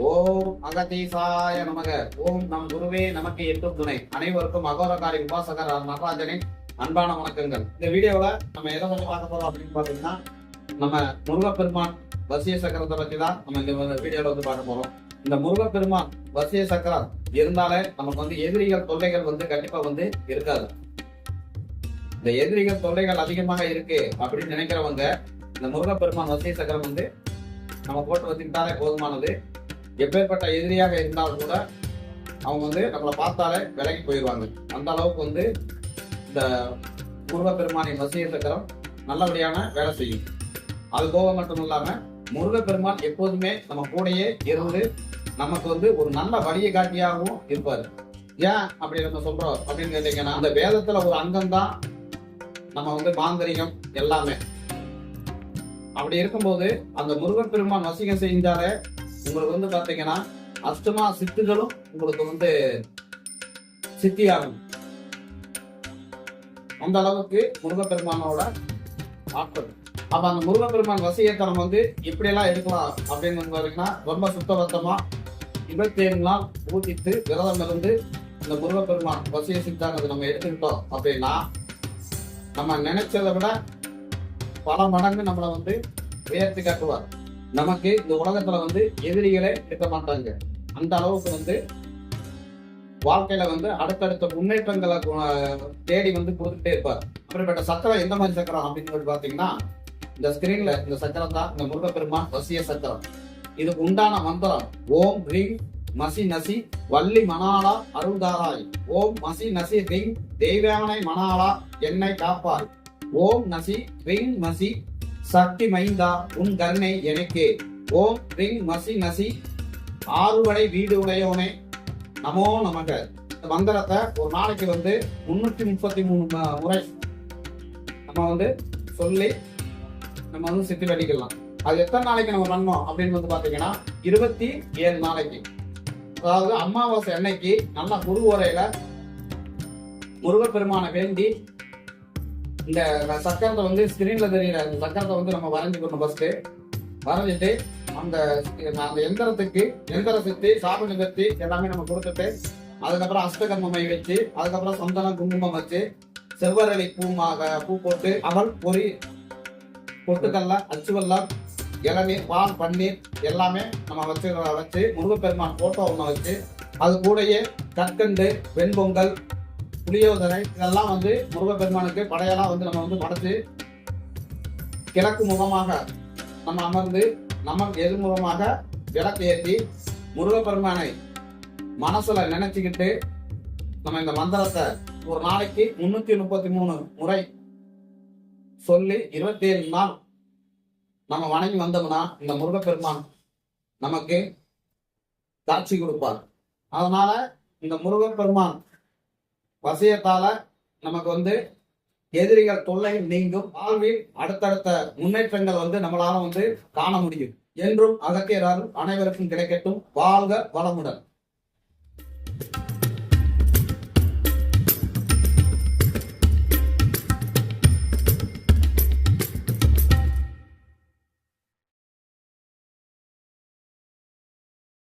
ஓம் அகதீசாய நமக. ஓம் நம் குருவே நமக்கு எட்டும் துணை. அனைவருக்கும் அகோரகாரி உபாசகர் நடராஜனின் அன்பான வணக்கங்கள். இந்த வீடியோல நம்ம எதை பத்தி பார்க்க போறோம் அப்படின்னு பாத்தீங்கன்னா நம்ம முருகப்பெருமான் வசிய சக்கரத்தை பத்தி தான் நம்ம இந்த வீடியோல வந்து பார்க்க போறோம். இந்த முருகப்பெருமான் வசிய சக்கரம் இருந்தாலே நமக்கு வந்து எதிரிகள் தொல்லைகள் வந்து கண்டிப்பா வந்து இருக்காது. இந்த எதிரிகள் தொல்லைகள் அதிகமாக இருக்கு அப்படின்னு நினைக்கிறவங்க இந்த முருகப்பெருமான் வசிய சக்கரம் வந்து நம்ம போட்டு வச்சுக்கிட்டாலே போதுமானது. எப்பேற்பட்ட எதிரியாக இருந்தாலும் கூட அவங்க வந்து நம்மளை பார்த்தாலே விலகி போயிடுவாங்க. அந்த அளவுக்கு வந்து இந்த முருகப்பெருமானின் வசிய சக்கரம் நல்லபடியான வேலை செய்யும். அது போக மட்டும் இல்லாமல் முருகப்பெருமான் எப்போதுமே நம்ம கூடயே இருந்து நமக்கு வந்து ஒரு நல்ல வழியை காட்டியாகவும் இருப்பார். ஏன் அப்படி நம்ம சொல்றோம் அப்படின்னு கேட்டீங்கன்னா அந்த வேதத்துல ஒரு அங்கம் தான் நம்ம வந்து மாந்திரிகம் எல்லாமே. அப்படி இருக்கும்போது அந்த முருகப்பெருமான் வசிகம் செஞ்சாலே உங்களுக்கு வந்து பாத்தீங்கன்னா அஷ்டமா சித்துகளும் உங்களுக்கு வந்து சித்தியாகும். அந்த அளவுக்கு முருகப்பெருமானோட ஆற்றல். அப்ப அந்த முருகப்பெருமான் வசியத்தனம் வந்து இப்படியெல்லாம் எடுக்கலாம் அப்படின்னு பாத்தீங்கன்னா ரொம்ப சுத்தபத்தமா இருபத்தேழு நாள் விரதம் இருந்து இந்த முருகப்பெருமான் வசிய சித்தாங்கிறது நம்ம எடுத்துக்கிட்டோம் அப்படின்னா நம்ம நினைச்சதை விட பல மடங்கு நம்மளை வந்து உயர்த்தி காட்டுவார். நமக்கு இந்த உலகத்துல வந்து எதிரிகளே இருக்க மாட்டாங்க. அந்த அளவுக்கு வந்து வாழ்க்கையில வந்து அடுத்தடுத்த முன்னேற்றங்களை தேடி வந்து கொடுத்துட்டே இருப்பார். அப்படிப்பட்ட சக்கரம் எந்த மாதிரி சக்கரம் அப்படின்னு சொல்லி பாத்தீங்கன்னா இந்த ஸ்கிரீன்ல இந்த சக்கரம் தான் இந்த முருகப்பெருமான் வசிய சக்கரம். இதுக்கு உண்டான மந்திரம் ஓம் ரீம் மசி நசி வள்ளி மணாலா அருள்தாராய் ஓம் மசி நசி ரீம் தெய்வானை மணாலா என்னை காப்பாய். ஓம் நசி ரிங் மசி சக்தி மைந்தா உன் கருணை எனக்கே. ஓம் ரிங் மசி நசி ஆறுவடை வீடு உடையவனே நமோ நமக. இந்த மந்திரத்தை ஒரு நாளைக்கு வந்து முன்னூற்றி முப்பத்தி மூணு முறை நம்ம வந்து சொல்லி நம்ம வந்து சித்தி வடிக்கலாம் அது எத்தனை நாளைக்கு நம்ம பண்ணோம் அப்படின்னு வந்து பார்த்தீங்கன்னா இருபத்தி ஏழு நாளைக்கு. அதாவது அமாவாசை அன்னைக்கு நல்லா குரு உரையில முருகப்பெருமானை வேண்டி இந்த சக்கரத்தை வந்து ஸ்கிரீன்ல தெரியுற அந்த சக்கரத்தை வந்து நம்ம வரைஞ்சுக்கணும் ஃபர்ஸ்ட் வரைஞ்சிட்டு அந்த அந்த எந்திரத்துக்கு எந்திர சக்தி சாப நிகழ்த்தி எல்லாமே நம்ம கொடுத்துட்டு அதுக்கப்புறம் அஷ்டகர்மமை வச்சு அதுக்கப்புறம் சந்தனம் குங்குமம் வச்சு செவ்வரளி பூமாக பூ போட்டு அவள் பொறி பொட்டுக்கல்ல அச்சுவல்ல இளநீர் பால் பன்னீர் எல்லாமே நம்ம வச்சு வச்சு முருகப்பெருமான் போட்டோ ஒன்று வச்சு அது கூடயே கற்கண்டு வெண்பொங்கல் புளியோதரை இதெல்லாம் வந்து முருகப்பெருமானுக்கு படையெல்லாம் வந்து நம்ம வந்து படைச்சு கிழக்கு முகமாக நம்ம அமர்ந்து நம்ம எதிர்முகமாக விளக்கு ஏற்றி முருகப்பெருமானை மனசுல நினைச்சுக்கிட்டு நம்ம இந்த மந்திரத்தை ஒரு நாளைக்கு முன்னூத்தி முப்பத்தி மூணு முறை சொல்லி இருபத்தி ஏழு நாள் நம்ம வணங்கி வந்தோம்னா இந்த முருகப்பெருமான் நமக்கு காட்சி கொடுப்பார். அதனால இந்த முருகப்பெருமான் வசியத்தால நமக்கு வந்து எதிரிகள் தொல்லை நீங்கும். வாழ்வில் அடுத்தடுத்த முன்னேற்றங்கள் வந்து நம்மளால வந்து காண முடியும். என்றும் அகத்தியரால் அனைவருக்கும் கிடைக்கட்டும். வாழ்க வளமுடன்.